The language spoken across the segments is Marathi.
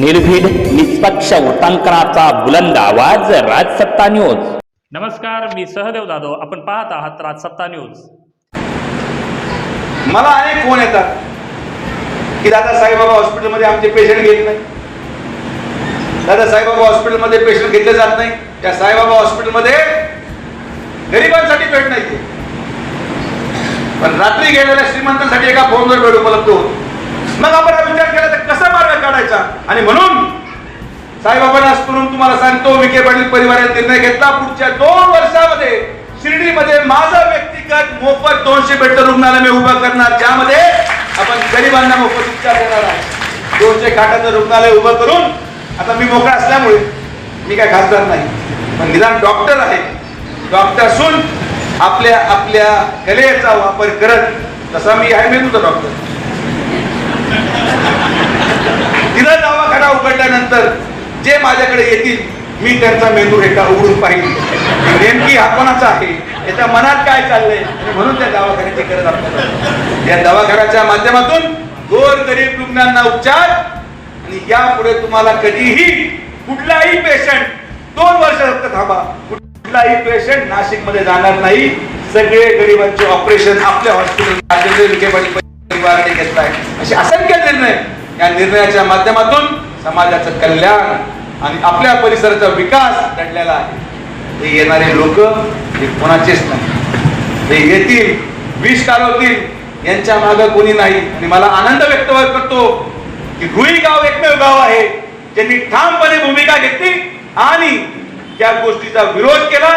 निर्भीड निष्पक्ष वृत्तांकनाचा बुलंद आवाज राजसत्ता न्यूज. नमस्कार मी सहदेव जाधव. आपण पाहत आहात राजसत्ता न्यूज. मला अनेक फोन येतात की दादा साईबाबा हॉस्पिटलमध्ये आमचे पेशंट घेत नाही. दादा साईबाबा हॉस्पिटलमध्ये पेशंट घेतले जात नाही. त्या साईबाबा हॉस्पिटलमध्ये गरिबांसाठी बेड नाही. पण रात्री गेलेल्या श्रीमंतांसाठी एका फोनवर बेड उपलब्ध होतो. मग आपण हा विचार केला तर कसा मार्ग काढायचा? आणि म्हणून साईबाबांना करून तुम्हाला सांगतो विखे पाटील परिवाराने निर्णय घेतला. पुढच्या दोन वर्षामध्ये शिर्डीमध्ये माझा व्यक्तिगत मोफत दोनशे बेड रुग्णालय मी उभं करणार ज्यामध्ये आपण गरिबांना मोफत उपचार देणार आहे दोनशे खाटाचं रुग्णालय उभं करून आता मी मोकळा असल्यामुळे मी काय खासदार नाही पण निदान डॉक्टर आहे. डॉक्टर असून आपल्या आपल्या कलेचा वापर करत तसा मी आहे मी तुझा डॉक्टर. तिथं दवाखाना उघडल्यानंतर जे माझ्याकडे येतील मी त्यांचा मेंदू एका उघडून पाहिजे नेमकी हा कोणाचा आहे? याच्या मनात काय चाललंय? आणि म्हणून त्या दवाखान्याची गरज आपल्याला या दवाखान्याच्या माध्यमातून गोर गरीब रुग्णांना उपचार आणि यापुढे तुम्हाला कधीही कुठलाही पेशंट दोन वर्ष फक्त थांबा. कुठलाही पेशंट नाशिकमध्ये जाणार नाही. सगळे गरिबांचे ऑपरेशन आपल्या हॉस्पिटल परिवाराने घेतलाय. असे असंख्य निर्णय या निर्णयाच्या माध्यमातून समाजाचं कल्याण आणि आपल्या परिसराचा विकास घडलेला आहे. हे येणारे लोक हे कोणाचेच नाही. हे येतील विष कालवतील यांच्या मागे कोणी नाही. आणि मला आनंद व्यक्त करतो की रुई गाव एकमेव गाव आहे ज्यांनी ठामपणे भूमिका घेतली आणि त्या गोष्टीचा विरोध केला.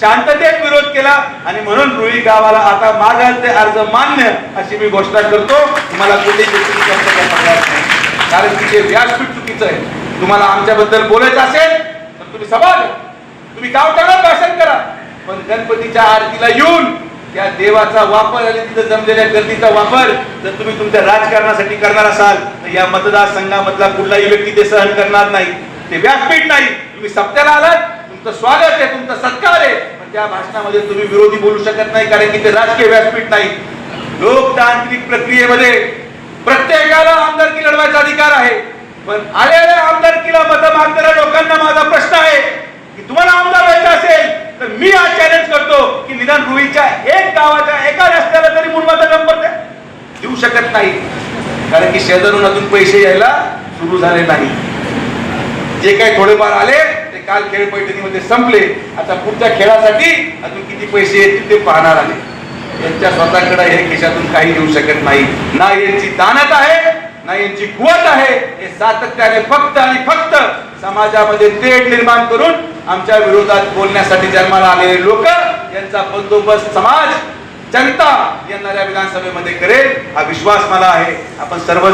शांततेत विरोध केला आणि म्हणून रुई गावाला आता मागाल ते अर्ज मान्य अशी मी घोषणा करतो. तुम्हाला कुठेही नाही. कारण तिचे व्यासपीठ चुकीचं आहे तुम्हाला आमच्याबद्दल बोलायचं असेल तर तुम्ही सभा तुम्ही गावठाणात भाषण करा. पण गणपतीच्या आरतीला येऊन त्या देवाचा वापर आणि तिथं जमलेल्या गर्दीचा वापर जर तुम्ही तुमच्या राजकारणासाठी करणार असाल तर या मतदारसंघामधला कुठलाही व्यक्ती ते सहन करणार नाही. ते व्यासपीठ नाही. तुम्ही सप्त्याला आलात तुमचं स्वागत आहे तुमचा सत्कार आहे. पण त्या भाषणामध्ये तुम्ही विरोधी बोलू शकत नाही कारण की ते राजकीय व्यासपीठ नाही. लोकतांत्रिक प्रक्रियेमध्ये प्रत्येकाला आमदारकी लढवायचा अधिकार आहे. पण आलेल्या आमदारकीला मत मागणाऱ्या लोकांना माझा प्रश्न आहे की तुम्हाला आमदार व्हायचं असेल तर मी आज चॅलेंज करतो की निदान रुईच्या एक गावाच्या एका रस्त्याला तरी मुलमाचा नंबर द्या. देऊ शकत नाही. कारण की शेजारून अजून पैसे यायला सुरू झाले नाही. जे काही थोडेफार आले काल खेळ पैठणीमध्ये संपले. आता पुढच्या खेळासाठी अजून किती पैसे येतील ते पाहणार आले यांच्या स्वतःकडे हे खिशातून काही येऊ शकत नाही. ना यांची दानत आहे ना यांची कुवत आहे. हे सातत्याने फक्त आणि फक्त समाजामध्ये तेढ निर्माण करून आमच्या विरोधात बोलण्यासाठी जन्माला आलेले लोक यांचा बंदोबस्त समाज जनता येणाऱ्या विधानसभेमध्ये करेल हा विश्वास मला आहे. आपण सर्व